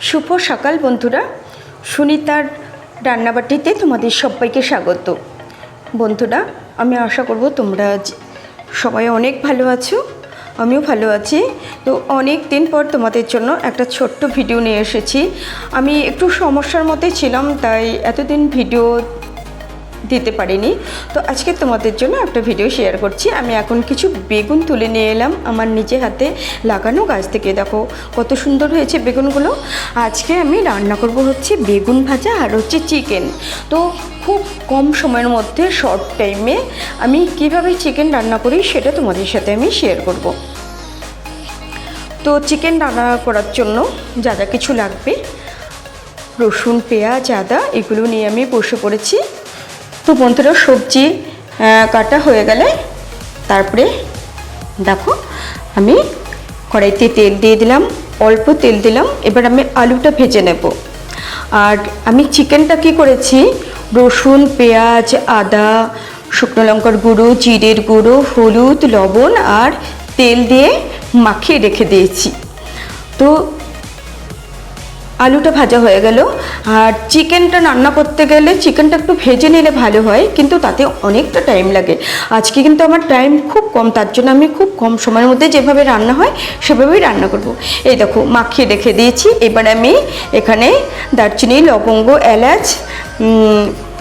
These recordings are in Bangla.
শুভ সকাল বন্ধুরা। সুনিতার রান্নাবাটিতে তোমাদের সবাইকে স্বাগত। বন্ধুরা, আমি আশা করব তোমরা সবাই অনেক ভালো আছো, আমিও ভালো আছি। তো অনেক দিন পর তোমাদের জন্য একটা ছোট্ট ভিডিও নিয়ে এসেছি। আমি একটু সমস্যার মধ্যে ছিলাম, তাই এতদিন ভিডিও দিতে পারিনি। তো আজকে তোমাদের জন্য একটা ভিডিও শেয়ার করছি। আমি এখন কিছু বেগুন তুলে নিয়ে এলাম আমার নিজে হাতে লাগানো গাছ থেকে। দেখো কত সুন্দর হয়েছে বেগুনগুলো। আজকে আমি রান্না করব হচ্ছে বেগুন ভাজা আর হচ্ছে চিকেন তো খুব কম সময়ের মধ্যে শর্ট টাইমে আমি কীভাবে চিকেন রান্না করি সেটা তোমাদের সাথে আমি শেয়ার করব। তো চিকেন রান্না করার জন্য যা যা কিছু লাগবে, রসুন, পেঁয়াজ, আদা, এগুলো নিয়ে আমি বসে পড়েছি। তো বন্ধুরা সবজি কাটা হয়ে গেলে তারপরে দেখো আমি কড়াইতে তেল দিয়ে দিলাম, অল্প তেল দিলাম, এবার আমি আলুটা ভেজে নেব। আর আমি চিকেনটা কি করেছি? রসুন, পেঁয়াজ, আদা, শুকনো লঙ্কার গুঁড়ো, জিরের গুঁড়ো, হলুদ, লবণ আর তেল দিয়ে মাখিয়ে রেখে দিয়েছি। তো আলুটা ভাজা হয়ে গেল। আর চিকেনটা রান্না করতে গেলে চিকেনটা একটু ভেজে নিলে ভালো হয়, কিন্তু তাতে অনেকটা টাইম লাগে। আজকে কিন্তু আমার টাইম খুব কম, তার জন্য আমি খুব কম সময়ের মধ্যে যেভাবে রান্না হয়, সেভাবেই রান্না করব। এই দেখো, মাখিয়ে রেখে দিয়েছি। এবার আমি এখানে দারচিনি, লবঙ্গ, এলাচ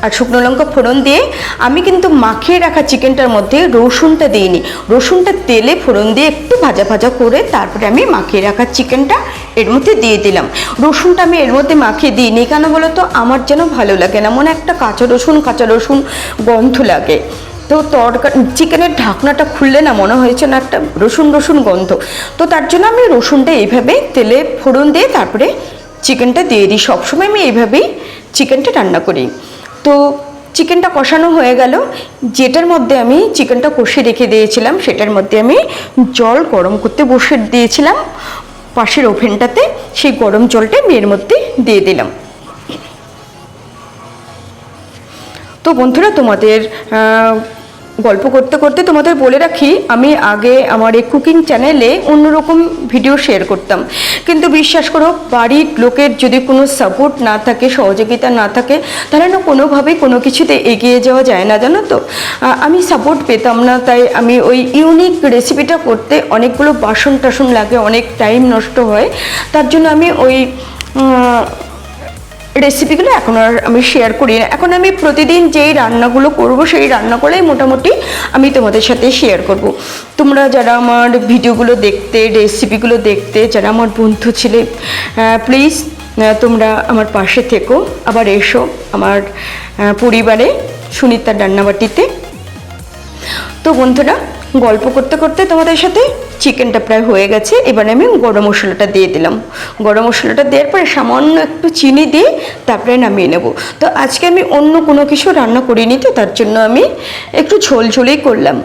আর শুকনো লঙ্কা ফোড়ন দিয়ে আমি কিন্তু মাখিয়ে রাখা চিকেনটার মধ্যে রসুনটা দিইনি। রসুনটা তেলে ফোড়ন দিয়ে একটু ভাজা ভাজা করে তারপরে আমি মাখিয়ে রাখা চিকেনটা এর মধ্যে দিয়ে দিলাম। রসুনটা আমি এর মধ্যে মাখিয়ে দিইনি কেন বলো তো? আমার যেন ভালো লাগে না, মনে একটা কাঁচা রসুন কাঁচা রসুন গন্ধ লাগে। তো তরকা, চিকেনের ঢাকনাটা খুললে না মনে হয়েছে না একটা রসুন রসুন গন্ধ। তো তার জন্য আমি রসুনটা এইভাবে তেলে ফোড়ন দিয়ে তারপরে চিকেনটা দিয়ে দিই। সবসময় আমি এইভাবেই চিকেনটা রান্না করি। তো চিকেনটা কষানো হয়ে গেল। যেটার মধ্যে আমি চিকেনটা কষে রেখে দিয়েছিলাম, সেটার মধ্যে আমি জল গরম করতে বসে দিয়েছিলাম। পাশের ওভেনটাতে সেই গরম জলটা মেয়ের মধ্যে দিয়ে দিলাম। তো বন্ধুরা, তোমাদের গল্প করতে করতে তোমাদের বলে রাখি, আমি আগে আমার এই কুকিং চ্যানেলে অন্যরকম ভিডিও শেয়ার করতাম। কিন্তু বিশ্বাস করো, বাড়ির লোকের যদি কোনো সাপোর্ট না থাকে, সহযোগিতা না থাকে, তাহলে না কোনোভাবেই কোনো কিছুতে এগিয়ে যাওয়া যায় না, জানো তো? আমি সাপোর্ট পেতাম না, তাই আমি ওই ইউনিক রেসিপিটা করতে অনেকগুলো বাসন টাসন লাগে, অনেক টাইম নষ্ট হয়। তার জন্য আমি ওই রেসিপিগুলো এখন আর আমি শেয়ার করি না। এখন আমি প্রতিদিন যেই রান্নাগুলো করব, সেই রান্নাগুলোই মোটামুটি আমি তোমাদের সাথে শেয়ার করব। তোমরা যারা আমার ভিডিওগুলো দেখতে রেসিপিগুলো দেখতে, যারা আমার বন্ধু ছিলে প্লিজ তোমরা আমার পাশে থেকো। আবার এসো আমার পরিবারে সুনিতার রান্নাবাটিতে। তো বন্ধুরা গল্প করতে করতে তোমাদের সাথে চিকেনটা প্রায় হয়ে গেছে। এবার আমি গরম মশলাটা দিয়ে দিলাম। গরম মশলাটা দেওয়ার পরে সামান্য একটু চিনি দিয়ে তারপরে নামিয়ে নেব। তো আজকে আমি অন্য কোনো কিছু রান্না করিনি তো, তার জন্য আমি একটু ঝোল ঝোলেই করলাম।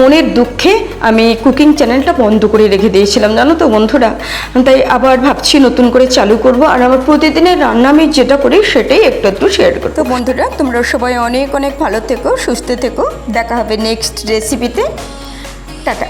মনের দুঃখে আমি কুকিং চ্যানেলটা বন্ধ করে রেখে দিয়েছিলাম, জানো তো বন্ধুরা? তাই আবার ভাবছি নতুন করে চালু করব, আর আমার প্রতিদিনের রান্না আমি যেটা করি সেটাই একটু একটু শেয়ার করব। তো বন্ধুরা, তোমরা সবাই অনেক অনেক ভালো থেকো, সুস্থ থেকো, দেখা হবে নেক্সট রেসিপিতে টাটা।